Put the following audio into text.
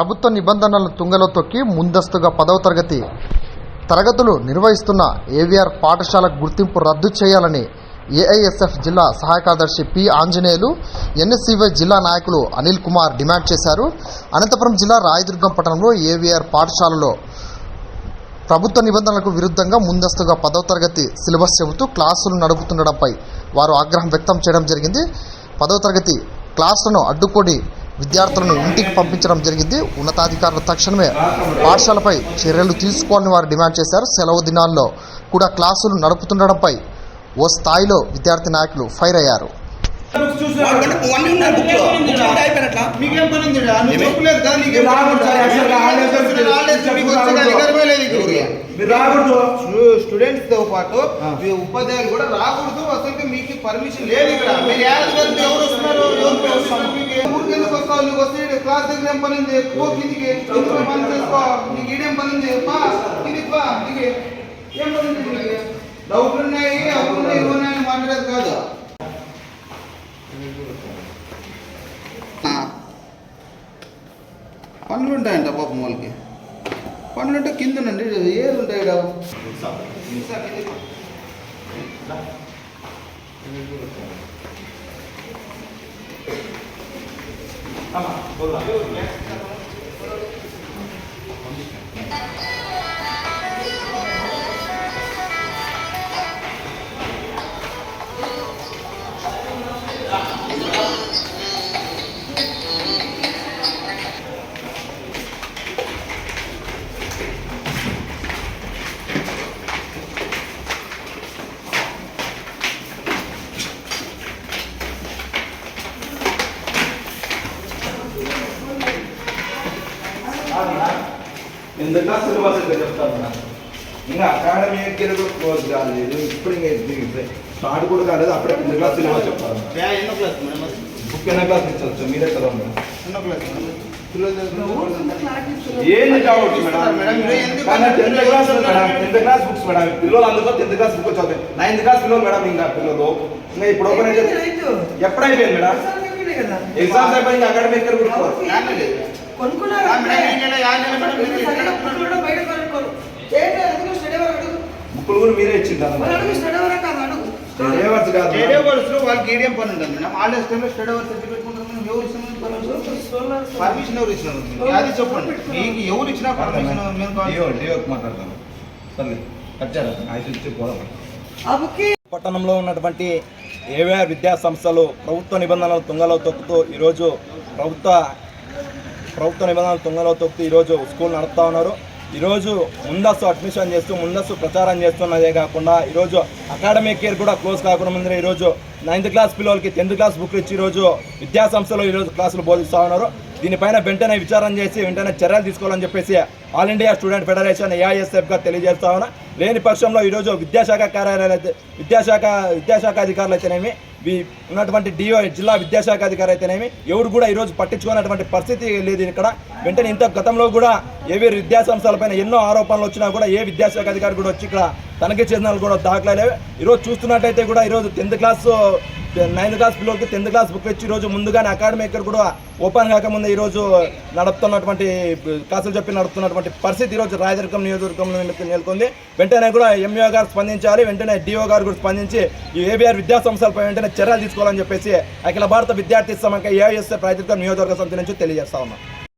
ప్రభుత్వ నిబంధనలను తుంగలో తొక్కి ముందస్తుగా పదవ తరగతి తరగతులు నిర్వహిస్తున్న ఏవిఆర్ పాఠశాల గుర్తింపు రద్దు చేయాలని ఏఐఎస్ఎఫ్ జిల్లా సహాయ కార్యదర్శి పి ఆంజనేయులు ఎన్ఎస్సీవై జిల్లా నాయకులు అనిల్ కుమార్ డిమాండ్ చేశారు. అనంతపురం జిల్లా రాయదుర్గం పట్టణంలో ఏవిఆర్ పాఠశాలలో ప్రభుత్వ నిబంధనలకు విరుద్ధంగా ముందస్తుగా పదవ తరగతి సిలబస్ చెబుతూ క్లాసులు నడుపుతుండడంపై వారు ఆగ్రహం వ్యక్తం చేయడం జరిగింది. పదవ తరగతి క్లాసులను అడ్డుకొని విద్యార్థులను ఇంటికి పంపించడం జరిగింది. ఉన్నతాధికారులు తక్షణమే పాఠశాలపై చర్యలు తీసుకోవాలని వారు డిమాండ్ చేశారు. సెలవు దినాల్లో కూడా క్లాసులు నడుపుతుండడంపై ఓ స్థాయిలో విద్యార్థి నాయకులు ఫైర్ అయ్యారు. స్టూడెంట్స్తో పాటు మీ ఉపాధ్యాయులు కూడా రాకూడదు అసలు మీకు పర్మిషన్ లేదు ఇక్కడ. మీరు ఎవరు వస్తున్నారు? క్లాస్ దగ్గర ఏం పని ఉంది పో కిందికి ఎందుకు పని చేసుకో నీకు ఈడేం పని ఉంది పా కిందికి పా దిగి ఏం పని ఉంది నీకు? డౌట్లు ఉన్నాయి ఉన్నాయి ఉన్నాయని మాట్లాడేది కాదు. పనులు ఉంటాయంట పాపం వాళ్ళకి. పనులు అంటే కింద ఉండండి ఏది ఉంటాయి ఈడ? మిగతా ఎందుకు సిలబస్ ఇంకా చెప్తాను మేడం ఇంకా అకాడమీ ఎక్కడ కూడా క్లోజ్ కాలేదు. ఇప్పుడు ఇంకా స్టార్ట్ కూడా కాలేదు. అప్పుడే కింద క్లాస్ సిలబస్ చెప్తాను ఎన్నో క్లాస్? బుక్ ఎన్న క్లాస్ ఇచ్చవచ్చు మీరే కదా మేడం. ఎన్నో క్లాస్ మేడం? ఏంది tenth class madam? Tenth class books madam. పిల్లలు? అందుకో టెన్త్ క్లాస్ బుక్ చదువుతాయి నైన్త్ క్లాస్ పిల్లలు మేడం ఇంకా పిల్లలు. ఇంకా ఇప్పుడు ఓపెన్ అయితే ఎప్పుడైపోయింది మేడం? ఎగ్జామ్స్ అయిపోయి ఇంకా అకాడమీ ఎక్కడ కూడా. కొనుక్కున్నారా? బయట కొనుక్కోరు. అడుగు, స్టడీ అడుగు. కూడా మీరే ఇచ్చింటారు అడుగు, స్టడీ కాదు, అడుగు. కాదు స్టడీ. అవర్స్లో వాళ్ళకి పని ఉంటుంది మేడం టైంలో స్టడీ అవర్స్. ఎవరు ఇస్తున్నారు పర్మిషన్ పర్మిషన్ ఎవరు ఇచ్చినారు మీకు అది చెప్పండి మీకు ఎవరు ఇచ్చినా పర్మిషన్ మేము కావాలి. డియో డియోకి మాట్లాడతాను సర్లే వచ్చారా ఐదు ఇచ్చి పోదాం ఆ బుక్కి పట్టణంలో ఉన్నటువంటి ఏవేఆర్ విద్యా సంస్థలు ప్రభుత్వ నిబంధనలు తుంగలో తొక్కుతూ ఈరోజు ప్రభుత్వ ప్రభుత్వ నిబంధనలు తుంగలో తొక్కుతూ ఈరోజు స్కూల్ నడుపుతా ఉన్నారు. ఈరోజు ముందస్తు అడ్మిషన్ చేస్తూ ముందస్తు ప్రచారం చేస్తున్నదే కాకుండా ఈరోజు అకాడమిక్ ఇయర్ కూడా క్లోజ్ కాకుండా ముందర ఈరోజు నైన్త్ క్లాస్ పిల్లలకి టెన్త్ క్లాస్ బుక్లు ఇచ్చి ఈరోజు విద్యా సంస్థలో ఈరోజు క్లాసులు బోధిస్తూ ఉన్నారు. దీనిపైన వెంటనే విచారం చేసి వెంటనే చర్యలు తీసుకోవాలని చెప్పేసి ఆల్ ఇండియా స్టూడెంట్ ఫెడరేషన్ ఏఐఎస్ఎఫ్గా తెలియజేస్తా ఉన్నా. లేని పక్షంలో ఈరోజు విద్యాశాఖ కార్యాలయాలు అయితే విద్యాశాఖ విద్యాశాఖ అధికారులు అయితేనేమి ఉన్నటువంటి డిఓ జిల్లా విద్యాశాఖ అధికారి అయితేనేమి ఎవరు కూడా ఈరోజు పట్టించుకున్నటువంటి పరిస్థితి లేదు ఇక్కడ. వెంటనే ఇంత గతంలో కూడా ఏవే విద్యాసంస్థలపైన ఎన్నో ఆరోపణలు వచ్చినా కూడా ఏ విద్యాశాఖ అధికారి కూడా వచ్చి ఇక్కడ తనఖీ చేసిన కూడా దాఖలాలేవు ఈరోజు చూస్తున్నట్టయితే కూడా ఈరోజు టెన్త్ క్లాస్ నైన్త్ క్లాస్ పిల్లలకి టెన్త్ క్లాస్ బుక్ ఇచ్చి ఈరోజు ముందుగానే అకాడమీ ఇక్కడ కూడా ఓపెన్ కాకముందే ఈరోజు నడుపుతున్నటువంటి క్లాసులు చెప్పి నడుపుతున్నటువంటి పరిస్థితి ఈరోజు రాయదుర్గం నియోజకవర్గంలో నెలకొంది. వెంటనే కూడా ఎంఈఓ గారు స్పందించాలి. వెంటనే డిఓ గారు కూడా స్పందించి ఈ ఏబీఆర్ విద్యా సంస్థలపై వెంటనే చర్యలు తీసుకోవాలని చెప్పేసి అఖిల భారత విద్యార్థి సమాఖ్య ఏఐఎస్ఎఫ్ రాయదుర్గం నియోజకవర్గ సమితి నుంచి తెలియజేస్తా ఉన్నాం.